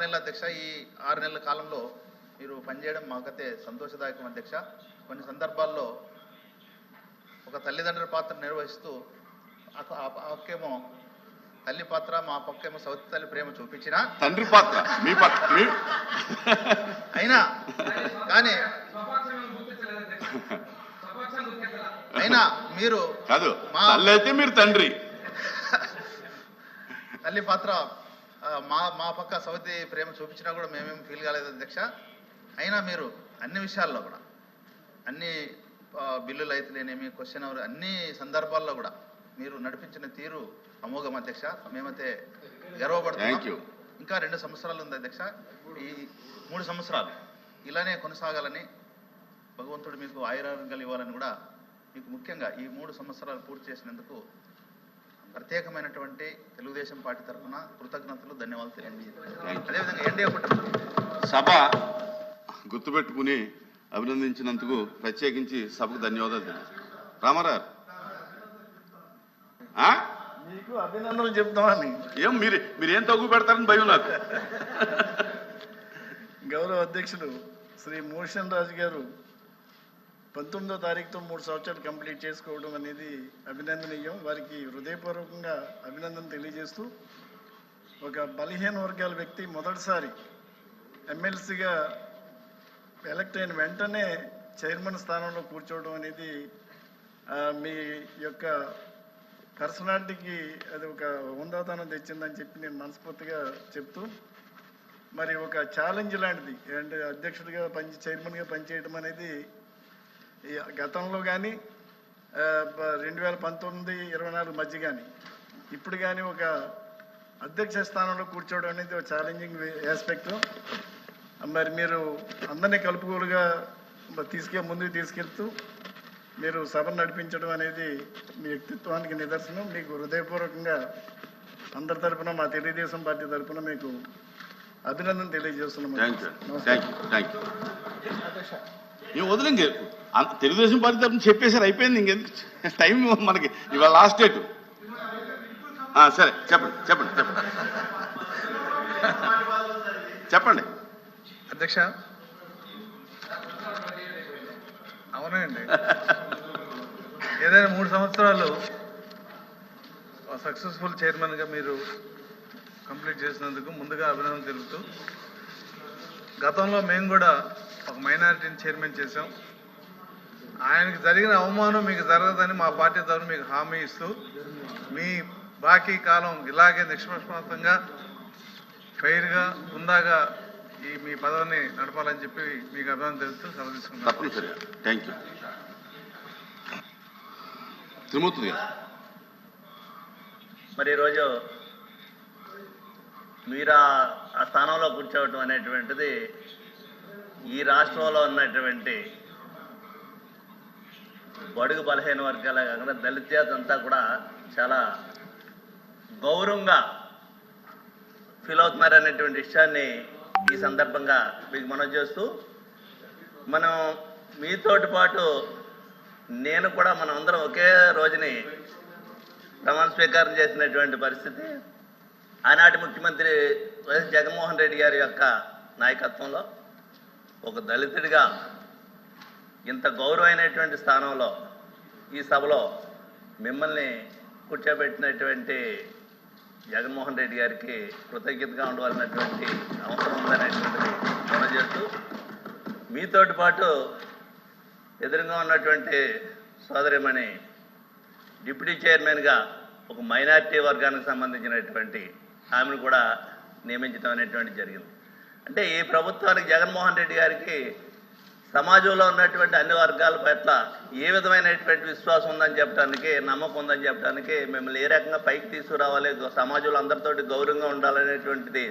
నెలల అధ్యక్ష ఈ ఆరు నెలల కాలంలో మీరు పనిచేయడం మాకైతే సంతోషదాయకం అధ్యక్ష. కొన్ని సందర్భాల్లో ఒక తల్లిదండ్రుల పాత్ర నిర్వహిస్తూ పక్కేమో తల్లి పాత్ర మా పక్కేమో సౌతి తల్లి ప్రేమ చూపించిన తండ్రి పాత్ర మీ పాత్ర అయినా కానీ అయినా మీరు కాదు మా- అయితే మీరు తండ్రి. తల్లి పాత్ర మా మా పక్క సౌతి ప్రేమ చూపించినా కూడా మేమేం ఫీల్ కాలేదు అధ్యక్ష. అయినా మీరు అన్ని విషయాల్లో కూడా అన్ని బిల్లులు అయితేనేమి క్వశ్చన్ అవర్ అన్ని సందర్భాల్లో కూడా మీరు నడిపించిన తీరు అమోఘం అధ్యక్ష. మేమైతే గర్వపడుతున్నాం. ఇంకా రెండు సంవత్సరాలు ఉంది అధ్యక్ష. ఈ మూడు సంవత్సరాలు ఇలానే కొనసాగాలని భగవంతుడు మీకు ఆయురారోగ్యాలు ఇవ్వాలని కూడా మీకు ముఖ్యంగా ఈ మూడు సంవత్సరాలు పూర్తి చేసినందుకు ప్రత్యేకమైనటువంటి తెలుగుదేశం పార్టీ తరఫున కృతజ్ఞతలు ధన్యవాదాలు. అదేవిధంగా ఎన్డీఏ కుటుంబం సభ గుర్తుపెట్టుకుని అభినందించినందుకు ప్రత్యేకించి సభకు ధన్యవాదాలు తెలియజేస్తాను రామారావు ఆ? మీకు అభినందనలు చెప్తామని ఏం మీరు మీరు ఏం తగ్గు పెడతారని భయం నాకు గౌరవ అధ్యక్షుడు శ్రీ మోషన్ రాజు గారు పంతొమ్మిదో తారీఖుతో మూడు సంవత్సరాలు కంప్లీట్ చేసుకోవడం అనేది అభినందనీయం. వారికి హృదయపూర్వకంగా అభినందన తెలియజేస్తూ ఒక బలహీన వర్గాల వ్యక్తి మొదటిసారి ఎమ్మెల్సీగా ఎలక్ట్ అయిన వెంటనే చైర్మన్ స్థానంలో కూర్చోవడం అనేది మీ యొక్క పర్సనాలిటీకి అది ఒక హుందాతనం తెచ్చిందని చెప్పి నేను మనస్ఫూర్తిగా చెప్తూ మరి ఒక ఛాలెంజ్ లాంటిది. అంటే అధ్యక్షుడిగా పని చైర్మన్గా పనిచేయడం అనేది గతంలో కానీ రెండు వేల పంతొమ్మిది ఇరవై నాలుగు మధ్య కానీ ఇప్పుడు కానీ ఒక అధ్యక్ష స్థానంలో కూర్చోవడం అనేది ఒక ఛాలెంజింగ్ ఆస్పెక్ట్ మరి మీరు అందరినీ కలుపుకోలుగా తీసుకె ముందుకు తీసుకెళ్తూ మీరు సభను నడిపించడం అనేది మీ వ్యక్తిత్వానికి నిదర్శనం. మీకు హృదయపూర్వకంగా అందరి తరపున మా తెలుగుదేశం పార్టీ తరపున మీకు అభినందన తెలియజేస్తున్నాం. మేము వదిలేం తెలుగుదేశం పార్టీ తరఫున చెప్పేసారు అయిపోయింది ఇంకెందుకు? టైం మనకి ఇవాళ లాస్ట్ డేట్ సరే చెప్పండి చెప్పండి చెప్పండి. చెప్పండి. అధ్యక్ష. అవునండి. ఏదైనా మూడు సంవత్సరాలు సక్సెస్ఫుల్ చైర్మన్గా మీరు కంప్లీట్ చేసినందుకు ముందుగా అభినందన తెలుపుతూ గతంలో మేము కూడా ఒక మైనారిటీని చైర్మన్ చేశాం. ఆయనకి జరిగిన అవమానం మీకు జరగదని మా పార్టీ తరఫున మీకు హామీ ఇస్తూ మీ బాకీ కాలం ఇలాగే నిష్పక్షపాతంగా ఫెయిర్గా హుందాగా ఈ మీ పదవిని నడపాలని చెప్పి మీకు అభినందన తెలుపుతూ సెలవు తప్పనిసరిగా. థ్యాంక్ యూ త్రిమూర్తి గారు. మరి ఈరోజు మీరు ఆ- ఆ స్థానంలో కూర్చోవటం అనేటువంటిది ఈ రాష్ట్రంలో ఉన్నటువంటి బడుగు బలహీన వర్గాల కాకుండా దళిత అంతా కూడా చాలా గౌరవంగా ఫీల్ అవుతున్నారనేటువంటి విషయాన్ని ఈ సందర్భంగా మీకు మనం చేస్తూ మనం మీతోటి పాటు నేను కూడా మనం అందరం ఒకే రోజుని ప్రమాణ స్వీకారం చేసినటువంటి పరిస్థితి. ఆనాటి ముఖ్యమంత్రి వైఎస్ జగన్మోహన్ రెడ్డి గారి యొక్క నాయకత్వంలో ఒక దళితుడిగా ఇంత గౌరవమైనటువంటి స్థానంలో ఈ సభలో మిమ్మల్ని కూర్చోబెట్టినటువంటి జగన్మోహన్ రెడ్డి గారికి కృతజ్ఞతగా ఉండవలసినటువంటి అవసరం ఉందనేటువంటిది తెలియజేస్తూ మీతోటి పాటు ఎదురుగా ఉన్నటువంటి సోదరిమణి డిప్యూటీ చైర్మన్గా ఒక మైనారిటీ వర్గానికి సంబంధించినటువంటి ఆమెను కూడా నియమించడం అనేటువంటి జరిగింది. అంటే ఈ ప్రభుత్వానికి జగన్మోహన్ రెడ్డి గారికి సమాజంలో ఉన్నటువంటి అన్ని వర్గాల పట్ల ఏ విధమైనటువంటి విశ్వాసం ఉందని చెప్పడానికి నమ్మకం ఉందని చెప్పడానికి మిమ్మల్ని ఏ రకంగా పైకి తీసుకురావాలి సమాజంలో అందరితోటి గౌరవంగా ఉండాలనేటువంటిది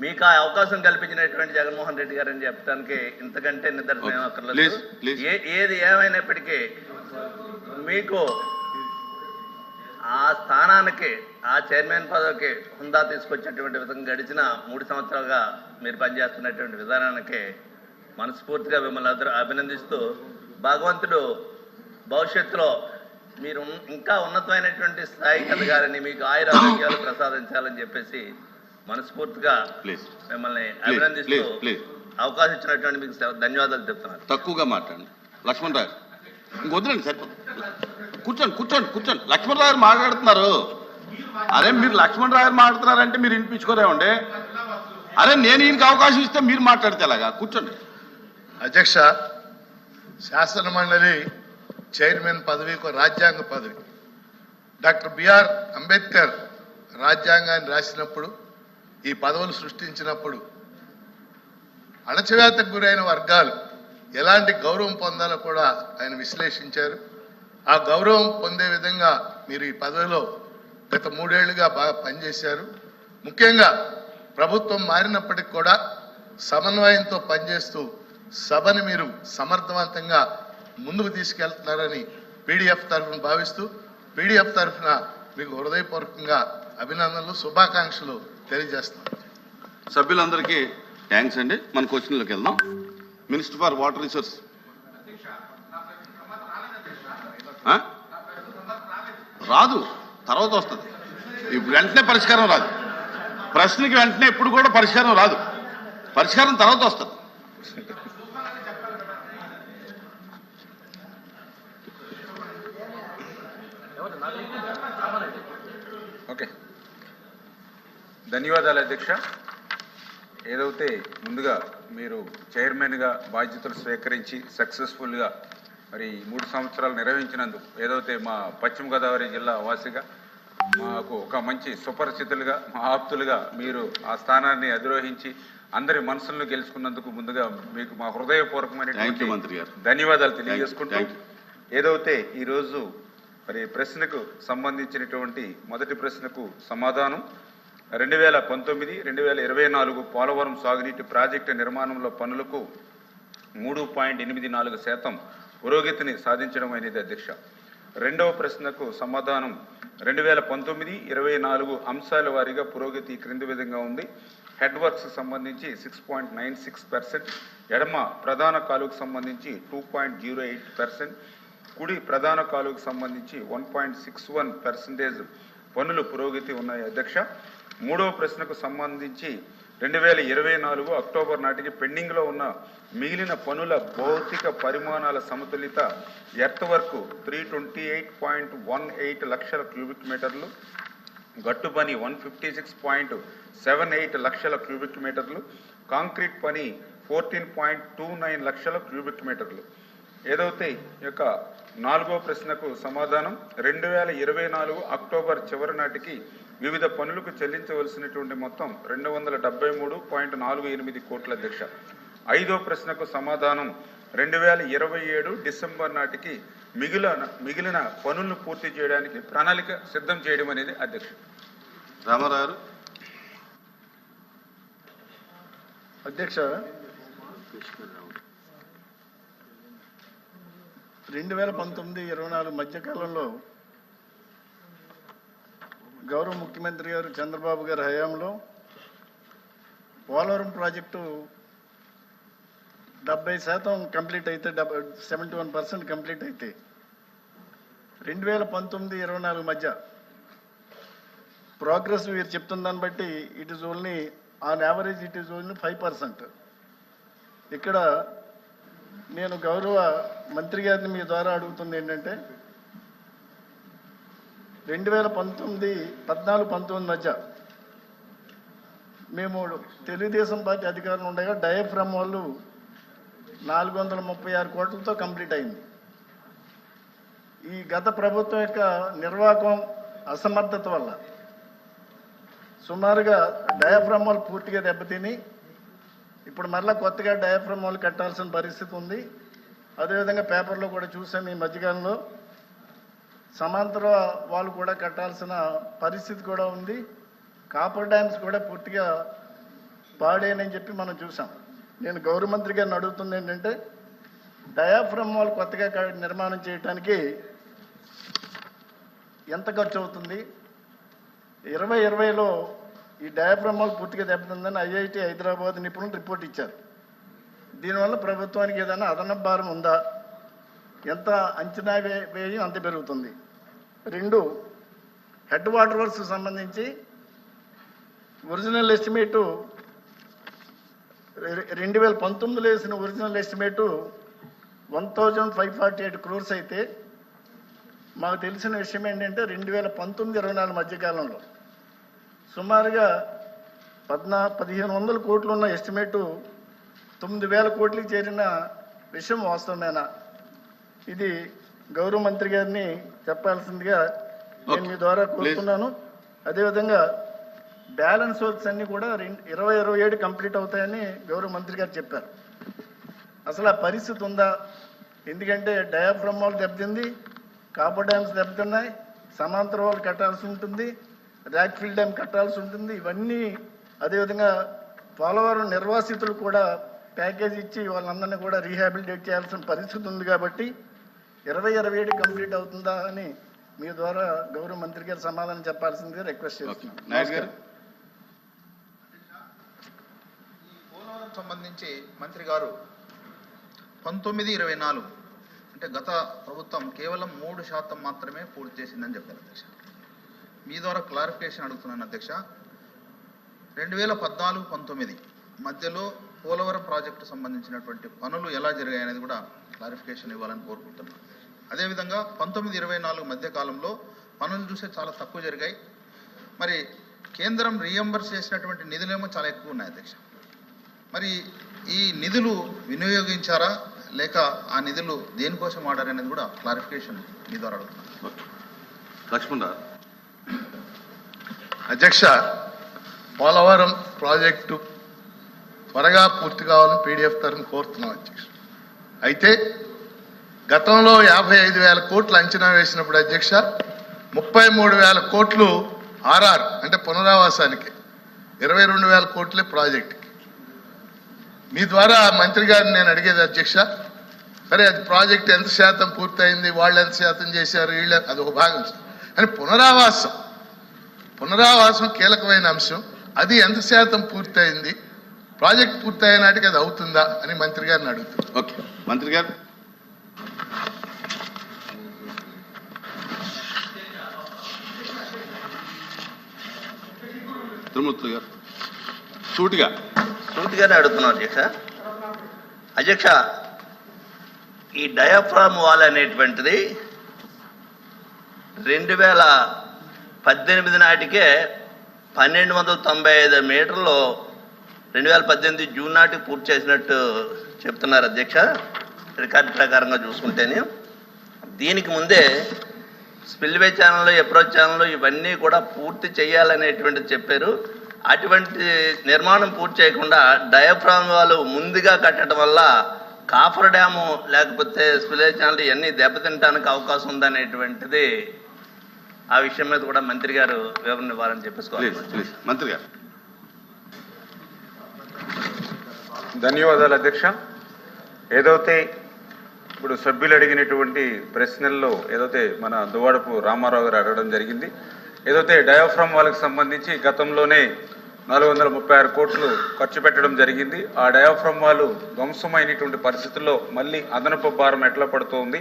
మీకు ఆ అవకాశం కల్పించినటువంటి జగన్మోహన్ రెడ్డి గారు అని చెప్పడానికి ఇంతకంటే నిదర్శనం ఏం అక్కర్లేదు. ఏది ఏమైనప్పటికీ మీకు ఆ స్థానానికి ఆ చైర్మన్ పదవికి హుందా తీసుకొచ్చేటువంటి విధంగా గడిచిన మూడు సంవత్సరాలుగా మీరు పనిచేస్తున్నటువంటి విధానానికి మనస్ఫూర్తిగా మిమ్మల్ని అందరూ అభినందిస్తూ భగవంతుడు భవిష్యత్తులో మీరు ఇంకా ఉన్నతమైనటువంటి స్థాయికి ఎదగాలని మీకు ఆయుర ఆరోగ్యాలు ప్రసాదించాలని చెప్పేసి మనస్ఫూర్తిగా మిమ్మల్ని అభినందిస్తూ అవకాశం ఇచ్చినటువంటి మీకు ధన్యవాదాలు చెప్తున్నాను. తక్కువగా మాట్లాడండి. లక్ష్మణ్ రావు ఇంక వదిలేండి సరిపోతుంది. కూర్చోండి కూర్చోండి కూర్చోండి. లక్ష్మణ్ రావు మాట్లాడుతున్నారు. అరే మీరు లక్ష్మణ్ రావు మాట్లాడుతున్నారంటే మీరు వినిపించుకోరేమండి? అరే నేను ఈయనకి అవకాశం ఇస్తే మీరు మాట్లాడితే ఎలాగా? కూర్చోండి. అధ్యక్ష శాసన మండలి చైర్మన్ పదవి ఒక రాజ్యాంగ పదవి. డాక్టర్ బిఆర్ అంబేద్కర్ రాజ్యాంగాన్ని రాసినప్పుడు ఈ పదవులు సృష్టించినప్పుడు అణచివేతకు గురైన వర్గాలు ఎలాంటి గౌరవం పొందాలో కూడా ఆయన విశ్లేషించారు. ఆ గౌరవం పొందే విధంగా మీరు ఈ పదవిలో గత మూడేళ్ళుగా బాగా పనిచేశారు. ముఖ్యంగా ప్రభుత్వం మారినప్పటికి కూడా సమన్వయంతో పనిచేస్తూ సభని మీరు సమర్థవంతంగా ముందుకు తీసుకెళ్తున్నారని పీడిఎఫ్ తరఫున భావిస్తూ పీడిఎఫ్ తరఫున మీకు హృదయపూర్వకంగా అభినందనలు శుభాకాంక్షలు తెలియజేస్తున్నాను. సభ్యులందరికీ థ్యాంక్స్ అండి. మన క్వశ్చన్లోకి వెళ్దాం. మినిస్టర్ ఫర్ వాటర్ రిసోర్స్ ఆ? రాదు తర్వాత వస్తుంది. ఇప్పుడు వెంటనే పరిష్కారం రాదు. ప్రశ్నకి వెంటనే ఎప్పుడు కూడా పరిష్కారం రాదు. పరిష్కారం తర్వాత వస్తుంది. ఓకే. ధన్యవాదాలు అధ్యక్ష. ఏదైతే ముందుగా మీరు చైర్మన్గా బాధ్యతలు స్వీకరించి సక్సెస్ఫుల్గా మరి మూడు సంవత్సరాలు నిర్వహించినందుకు ఏదైతే మా పశ్చిమ గోదావరి జిల్లా వాసిగా మాకు ఒక మంచి సుపరిచితులుగా మా ఆప్తులుగా మీరు ఆ స్థానాన్ని అధిరోహించి అందరి మనసులను గెలుచుకున్నందుకు ముందుగా మీకు మా గారు. ధన్యవాదాలు తెలియజేసుకుంటూ. ఏదైతే ఈరోజు మరి ప్రశ్నకు సంబంధించినటువంటి మొదటి ప్రశ్నకు సమాధానం రెండు వేల పంతొమ్మిది రెండు వేల ఇరవై నాలుగు పోలవరం సాగునీటి ప్రాజెక్టు నిర్మాణంలో పనులకు మూడు పాయింట్ ఎనిమిది నాలుగు శాతం పురోగతిని సాధించడం అనేది అధ్యక్ష. రెండవ ప్రశ్నకు సమాధానం రెండు వేల పంతొమ్మిది ఇరవై నాలుగు అంశాల వారీగా పురోగతి క్రింది విధంగా ఉంది. హెడ్ వర్క్స్ సంబంధించి six point nine six percent ఎడమ ప్రధాన కాలువకు సంబంధించి two point zero eight percent కుడి ప్రధాన కాలువకు సంబంధించి one point six one percentage పనులు పురోగతి ఉన్నాయి అధ్యక్ష. మూడవ ప్రశ్నకు సంబంధించి రెండు వేల ఇరవై నాలుగు అక్టోబర్ నాటికి పెండింగ్లో ఉన్న మిగిలిన పనుల భౌతిక పరిమాణాల సమతులిత earth work three twenty eight point one eight లక్షల క్యూబిక్ మీటర్లు గట్టు పని one fifty six point seven eight లక్షల క్యూబిక్ మీటర్లు కాంక్రీట్ పని ఫోర్టీన్ పాయింట్ టూ నైన్ లక్షల క్యూబిక్ మీటర్లు. ఏదైతే ఈ యొక్క నాలుగో ప్రశ్నకు సమాధానం రెండు వేల ఇరవై నాలుగు అక్టోబర్ చివరి నాటికి వివిధ పనులకు చెల్లించవలసినటువంటి మొత్తం రెండు వందల డెబ్బై మూడు పాయింట్ నాలుగు ఎనిమిది కోట్ల అధ్యక్ష ఐదో ప్రశ్నకు సమాధానం రెండు వేల ఇరవై ఏడు డిసెంబర్ నాటికి మిగిలిన మిగిలిన పనులను పూర్తి చేయడానికి ప్రణాళిక సిద్ధం చేయడం అనేది అధ్యక్ష. రామారావు. అధ్యక్ష రెండు వేల పంతొమ్మిది ఇరవై నాలుగు మధ్యకాలంలో గౌరవ ముఖ్యమంత్రి గారు చంద్రబాబు గారి హయాంలో పోలవరం ప్రాజెక్టు డెబ్బై శాతం కంప్లీట్ అయితే డెబ్బై సెవెంటీ వన్ పర్సెంట్ కంప్లీట్ అయితే రెండు వేల పంతొమ్మిది ఇరవై నాలుగు మధ్య ప్రోగ్రెస్ మీరు చెప్తున్న దాన్ని బట్టి it is only on average it is only five percent. ఇక్కడ నేను గౌరవ మంత్రి గారిని మీ ద్వారా అడుగుతుంది ఏంటంటే రెండు వేల పంతొమ్మిది పద్నాలుగు పంతొమ్మిది మధ్య మేము తెలుగుదేశం పార్టీ అధికారులు ఉండగా డయాఫ్రమ్ వాళ్ళు నాలుగు వందల ముప్పై ఆరు కోట్లతో కంప్లీట్ అయింది. ఈ గత ప్రభుత్వం యొక్క నిర్వాహకం అసమర్థత వల్ల సుమారుగా డయాఫ్రమ్ వాళ్ళు పూర్తిగా దెబ్బతిని ఇప్పుడు మరలా కొత్తగా డయాఫ్రమ్ వాళ్ళు కట్టాల్సిన పరిస్థితి ఉంది. అదేవిధంగా పేపర్లో కూడా చూసాం ఈ మధ్యకాలంలో. సమాంతర వాళ్ళు కూడా కట్టాల్సిన పరిస్థితి కూడా ఉంది. కాపర్ డ్యామ్స్ కూడా పూర్తిగా పాడేనని చెప్పి మనం చూసాం నేను గౌరవ మంత్రి గారిని అడుగుతుంది ఏంటంటే డయాఫ్రమ్ వాళ్ళు కొత్తగా నిర్మాణం చేయడానికి ఎంత ఖర్చు అవుతుంది? ఇరవై ఇరవైలో ఈ డయాఫ్రమ్ వాళ్ళు పూర్తిగా దెబ్బతిందని ఐఐటి హైదరాబాద్ నిపుణులు రిపోర్ట్ ఇచ్చారు. దీనివల్ల ప్రభుత్వానికి ఏదైనా అదనపు భారం ఉందా? ఎంత అంచనా వే- వ్యయం అంత పెరుగుతుంది. రెండు హెడ్ వాటర్ వర్క్స్ సంబంధించి ఒరిజినల్ ఎస్టిమేటు రెండు వేల పంతొమ్మిదిలో వేసిన original estimate one thousand five forty eight crores అయితే మాకు తెలిసిన విషయం ఏంటంటే రెండు వేల పంతొమ్మిది ఇరవై నాలుగు మధ్యకాలంలో సుమారుగా పద్నా పదిహేను వందల కోట్లు ఉన్న ఎస్టిమేటు తొమ్మిది వేల కోట్లకి చేరిన విషయం వాస్తవమేనా? ఇది గౌరవ మంత్రి గారిని చెప్పాల్సిందిగా నేను మీ ద్వారా కోరుతున్నాను. అదేవిధంగా బ్యాలెన్స్ వర్క్స్ అన్ని కూడా రెండు ఇరవై ఇరవై ఏడు కంప్లీట్ అవుతాయని గౌరవ మంత్రి గారు చెప్పారు. అసలు ఆ పరిస్థితి ఉందా? ఎందుకంటే డయాఫ్రమ్ వాళ్ళు దెబ్బతింది కాపర్ డ్యామ్స్ దెబ్బతిన్నాయి సమాంతర వాళ్ళు కట్టాల్సి ఉంటుంది ర్యాక్ఫిల్ డ్యామ్ కట్టాల్సి ఉంటుంది. ఇవన్నీ అదేవిధంగా పోలవరం నిర్వాసితులు కూడా ప్యాకేజ్ ఇచ్చి వాళ్ళందరినీ కూడా రీహాబిలిటేట్ చేయాల్సిన పరిస్థితి ఉంది కాబట్టి ఇరవై ఇరవై ఏడు కంప్లీట్ అవుతుందా అని మీ ద్వారా గౌరవ మంత్రి గారు సమాధానం చెప్పాల్సిందిగా రిక్వెస్ట్ చేస్తున్నాను సంబంధించి మంత్రి గారు పంతొమ్మిది ఇరవై నాలుగు అంటే గత ప్రభుత్వం కేవలం మూడు శాతం మాత్రమే పూర్తి చేసిందని చెప్పారు అధ్యక్ష. మీ ద్వారా క్లారిఫికేషన్ అడుగుతున్నాను అధ్యక్ష. రెండు వేల పద్నాలుగు పంతొమ్మిది మధ్యలో పోలవరం ప్రాజెక్టు సంబంధించినటువంటి పనులు ఎలా జరిగాయి అనేది కూడా క్లారిఫికేషన్ ఇవ్వాలని కోరుకుంటున్నాను. అదేవిధంగా పంతొమ్మిది ఇరవై నాలుగు మధ్య కాలంలో పనులు చూస్తే చాలా తక్కువ జరిగాయి. మరి కేంద్రం రీఎంబర్స్ చేసినటువంటి నిధులేమో చాలా ఎక్కువ ఉన్నాయి అధ్యక్ష. మరి ఈ నిధులు వినియోగించారా? లేక ఆ నిధులు దేనికోసం వాడారు అనేది కూడా క్లారిఫికేషన్ మీ ద్వారా అడుగుతున్నాను. లక్ష్మణ్ అధ్యక్ష పోలవరం ప్రాజెక్టు త్వరగా పూర్తి కావాలని పీడిఎఫ్ తరఫున కోరుతున్నాం అధ్యక్ష అయితే గతంలో యాభై ఐదు వేల కోట్లు అంచనా వేసినప్పుడు అధ్యక్ష ముప్పై మూడు వేల కోట్లు ఆర్ఆర్ అంటే పునరావాసానికి ఇరవై రెండు వేల కోట్లే ప్రాజెక్ట్కి. మీ ద్వారా మంత్రి గారిని నేను అడిగేది అధ్యక్ష సరే అది ప్రాజెక్ట్ ఎంత శాతం పూర్తయింది వాళ్ళు ఎంత శాతం చేశారు వీళ్ళు అది ఒక భాగం కానీ పునరావాసం పునరావాసం కీలకమైన అంశం అది ఎంత శాతం పూర్తయింది ప్రాజెక్ట్ పూర్తయ్యే నాటికి అది అవుతుందా అని మంత్రి గారిని అడుగుతున్నాను ఓకే. మంత్రి గారు? తిరుమూర్తులు గారు. సూటిగా. సూటిగానే అడుగుతున్నాం అధ్యక్ష. అధ్యక్ష ఈ డయాఫ్రామ్ వాల్ అనేటువంటిది రెండు వేల పద్దెనిమిది నాటికే పన్నెండు వందల తొంభై ఐదు మీటర్లు రెండు వేల పద్దెనిమిది జూన్ నాటికి పూర్తి చేసినట్టు చెప్తున్నారు అధ్యక్ష. రికార్డు ప్రకారంగా చూసుకుంటేనే. దీనికి ముందే స్పిల్వే ఛానల్ అప్రోచ్ ఛానల్ ఇవన్నీ కూడా పూర్తి చేయాలనేటువంటిది చెప్పారు. అటువంటి నిర్మాణం పూర్తి చేయకుండా డయాఫ్రామ్ వాళ్ళు ముందుగా కట్టడం వల్ల కాఫర్ డ్యాము లేకపోతే స్పిల్వే ఛానల్ ఇవన్నీ దెబ్బతింటానికి అవకాశం ఉందనేటువంటిది ఆ విషయం మీద కూడా మంత్రి గారు వివరణ ఇవ్వాలని చెప్పేసుకోవాలి మంత్రి గారు. ధన్యవాదాలు అధ్యక్ష. ఏదైతే ఇప్పుడు సభ్యులు అడిగినటువంటి ప్రశ్నల్లో ఏదైతే మన దువాడపు రామారావు గారు అడగడం జరిగింది ఏదైతే డయాఫ్రామ్ వాళ్ళకి సంబంధించి గతంలోనే నాలుగు వందల ముప్పై ఆరు కోట్లు ఖర్చు పెట్టడం జరిగింది ఆ డయాఫ్రామ్ వాళ్ళు ధ్వంసమైనటువంటి పరిస్థితుల్లో మళ్ళీ అదనపు భారం ఎట్లా పడుతోంది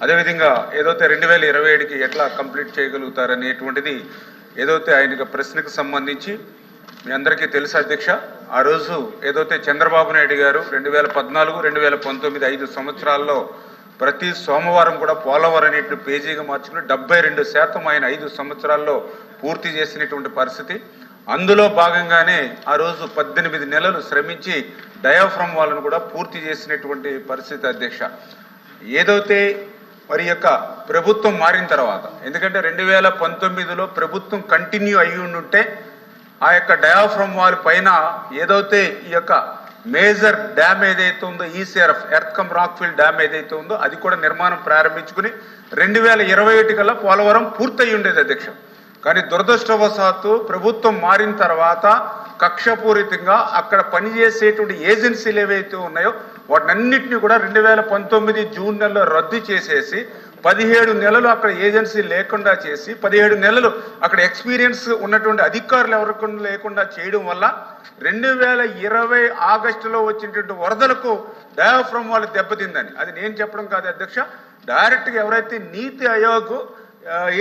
అదేవిధంగా ఏదైతే రెండు వేల ఇరవై ఏడుకి ఎట్లా కంప్లీట్ చేయగలుగుతారనేటువంటిది ఏదైతే ఆయన ప్రశ్నకు సంబంధించి మీ అందరికీ తెలుసు అధ్యక్ష ఆ రోజు ఏదైతే చంద్రబాబు నాయుడు గారు రెండు వేల పద్నాలుగు రెండు వేల పంతొమ్మిది ఐదు సంవత్సరాల్లో ప్రతి సోమవారం కూడా పోలవరం అనేటువంటి పేజీగా మార్చుకుని డెబ్బై రెండు శాతం ఆయన ఐదు సంవత్సరాల్లో పూర్తి చేసినటువంటి పరిస్థితి. అందులో భాగంగానే ఆ రోజు పద్దెనిమిది నెలలు శ్రమించి డయాఫ్రమ్ వాళ్ళను కూడా పూర్తి చేసినటువంటి పరిస్థితి అధ్యక్ష. ఏదైతే మరి యొక్క ప్రభుత్వం మారిన తర్వాత ఎందుకంటే రెండు వేల పంతొమ్మిదిలో ప్రభుత్వం కంటిన్యూ అయ్యి ఉండుంటే ఆ యొక్క డయాఫ్రమ్ వాల్ పైన ఏదైతే ఈ యొక్క మేజర్ డ్యామ్ ఏదైతే ఉందో ఈసీఆర్ఎఫ్ ఎర్త్కమ్ రాక్ఫీల్డ్ డ్యామ్ ఏదైతే ఉందో అది కూడా నిర్మాణం ప్రారంభించుకుని రెండు వేల ఇరవై ఒకటి కల్లా పోలవరం పూర్తయి ఉండేది అధ్యక్ష. కానీ దురదృష్టవశాత్తు ప్రభుత్వం మారిన తర్వాత కక్షపూరితంగా అక్కడ పనిచేసేటువంటి ఏజెన్సీలు ఏవైతే ఉన్నాయో వాటినన్నింటినీ కూడా రెండు వేల పంతొమ్మిది జూన్ నెలలో రద్దు చేసేసి పదిహేడు నెలలు అక్కడ ఏజెన్సీ లేకుండా చేసి పదిహేడు నెలలు అక్కడ ఎక్స్పీరియన్స్ ఉన్నటువంటి అధికారులు ఎవరికి లేకుండా చేయడం వల్ల రెండు వేల ఇరవై ఆగస్టులో వచ్చినటువంటి వరదలకు డయాఫ్రమ్ వాళ్ళు దెబ్బతిందని. అది నేను చెప్పడం కాదు అధ్యక్ష. డైరెక్ట్గా ఎవరైతే నీతి ఆయోగ్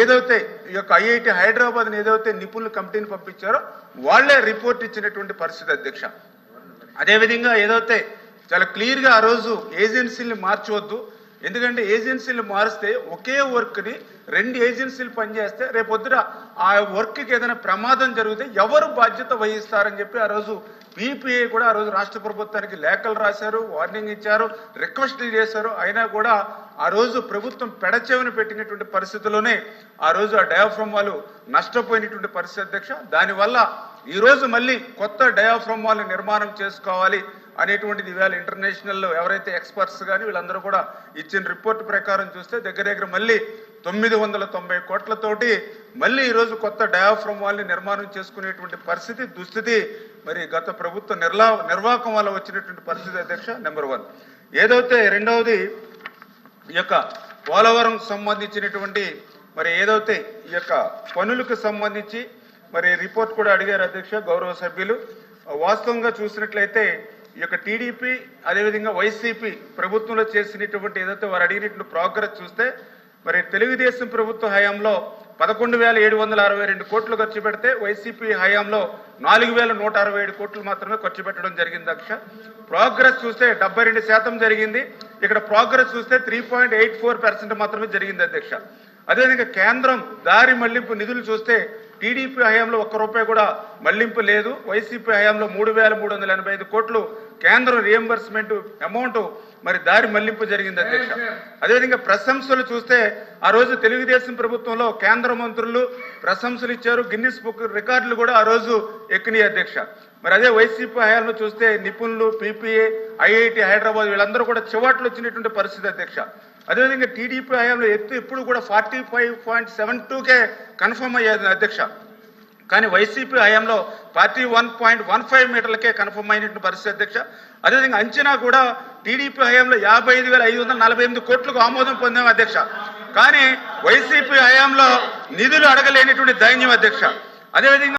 ఏదైతే ఈ యొక్క ఐఐటి హైదరాబాద్ ఏదైతే నిపుణుల కమిటీని పంపించారో వాళ్ళే రిపోర్ట్ ఇచ్చినటువంటి పరిస్థితి అధ్యక్ష. అదేవిధంగా ఏదైతే చాలా క్లియర్గా ఆ రోజు ఏజెన్సీని మార్చవద్దు ఎందుకంటే ఏజెన్సీలు మారిస్తే ఒకే వర్క్ని రెండు ఏజెన్సీలు పనిచేస్తే రేపొద్దున ఆ వర్క్కి ఏదైనా ప్రమాదం జరిగితే ఎవరు బాధ్యత వహిస్తారని చెప్పి ఆ రోజు పీపీఏ కూడా ఆ రోజు రాష్ట్ర ప్రభుత్వానికి లేఖలు రాశారు వార్నింగ్ ఇచ్చారు రిక్వెస్ట్లు చేశారు. అయినా కూడా ఆ రోజు ప్రభుత్వం పెడచెవిని పెట్టినటువంటి పరిస్థితుల్లోనే ఆ రోజు ఆ డయాఫ్రమ్ వాళ్ళు నష్టపోయినటువంటి పరిస్థితి అధ్యక్ష. దానివల్ల ఈరోజు మళ్ళీ కొత్త డయాఫ్రమ్ వాళ్ళు నిర్మాణం చేసుకోవాలి. అనేటువంటిది ఇవాళ ఇంటర్నేషనల్ ఎవరైతే ఎక్స్పర్ట్స్ కానీ వీళ్ళందరూ కూడా ఇచ్చిన రిపోర్ట్ ప్రకారం చూస్తే దగ్గర దగ్గర మళ్ళీ తొమ్మిది వందల తొంభై కోట్లతోటి మళ్ళీ ఈరోజు కొత్త డయాఫ్రమ్ వాళ్ళని నిర్మాణం చేసుకునేటువంటి పరిస్థితి దుస్థితి మరి గత ప్రభుత్వ నిర్లా నిర్వాహకం వల్ల వచ్చినటువంటి పరిస్థితి అధ్యక్ష నెంబర్ వన్ ఏదైతే రెండవది ఈ యొక్క పోలవరం సంబంధించినటువంటి మరి ఏదైతే ఈ యొక్క పనులకు సంబంధించి మరి రిపోర్ట్ కూడా అడిగారు అధ్యక్ష గౌరవ సభ్యులు. వాస్తవంగా చూసినట్లయితే ఈ యొక్క టీడీపీ అదేవిధంగా వైసీపీ ప్రభుత్వంలో చేసినటువంటి ఏదైతే వారు అడిగినటువంటి ప్రోగ్రెస్ చూస్తే మరి తెలుగుదేశం ప్రభుత్వ హయాంలో పదకొండు వేల ఏడు వందల అరవై రెండు కోట్లు ఖర్చు పెడితే వైసీపీ హయాంలో నాలుగు వేల నూట అరవై ఏడు కోట్లు మాత్రమే ఖర్చు పెట్టడం జరిగింది అక్ష ప్రోగ్రెస్ చూస్తే డెబ్బై రెండు శాతం జరిగింది. ఇక్కడ ప్రోగ్రెస్ చూస్తే three point eight four percent మాత్రమే జరిగింది అధ్యక్ష. అదేవిధంగా కేంద్రం దారి మళ్ళింపు నిధులు చూస్తే టీడీపీ హయాంలో ఒక్క రూపాయి కూడా మళ్ళింపు లేదు. వైసీపీ హయాంలో మూడు వేల మూడు వందల ఎనభై ఐదు కోట్లు కేంద్రం రియంబర్స్మెంట్ అమౌంట్ మరి దారి మళ్ళింపు జరిగింది అధ్యక్ష. అదేవిధంగా ప్రశంసలు చూస్తే ఆ రోజు తెలుగుదేశం ప్రభుత్వంలో కేంద్ర మంత్రులు ప్రశంసలు ఇచ్చారు. గిన్నిస్ బుక్ రికార్డులు కూడా ఆ రోజు ఎక్కినాయి అధ్యక్ష. మరి అదే వైసీపీ హయాంలో చూస్తే నిపుణులు పీపీఏ ఐఐటి హైదరాబాద్ వీళ్ళందరూ కూడా చివాట్లు వచ్చినటువంటి పరిస్థితి అధ్యక్ష. అదేవిధంగా టీడీపీ హయాంలో ఎత్తు ఎప్పుడు కూడా ఫార్టీ ఫైవ్ పాయింట్ సెవెన్ టూకే కన్ఫర్మ్ అయ్యేది అధ్యక్ష. కానీ వైసీపీ హయాంలో forty one point one five మీటర్లకే confirm అయినటువంటి పరిస్థితి అధ్యక్ష. అదేవిధంగా అంచనా కూడా టీడీపీ హయాంలో యాభై ఐదు వేల ఐదు వందల నలభై ఎనిమిది కోట్లకు ఆమోదం పొందాం అధ్యక్ష. కానీ వైసీపీ హయాంలో నిధులు అడగలేనటువంటి దైన్యం అధ్యక్ష. అదేవిధంగా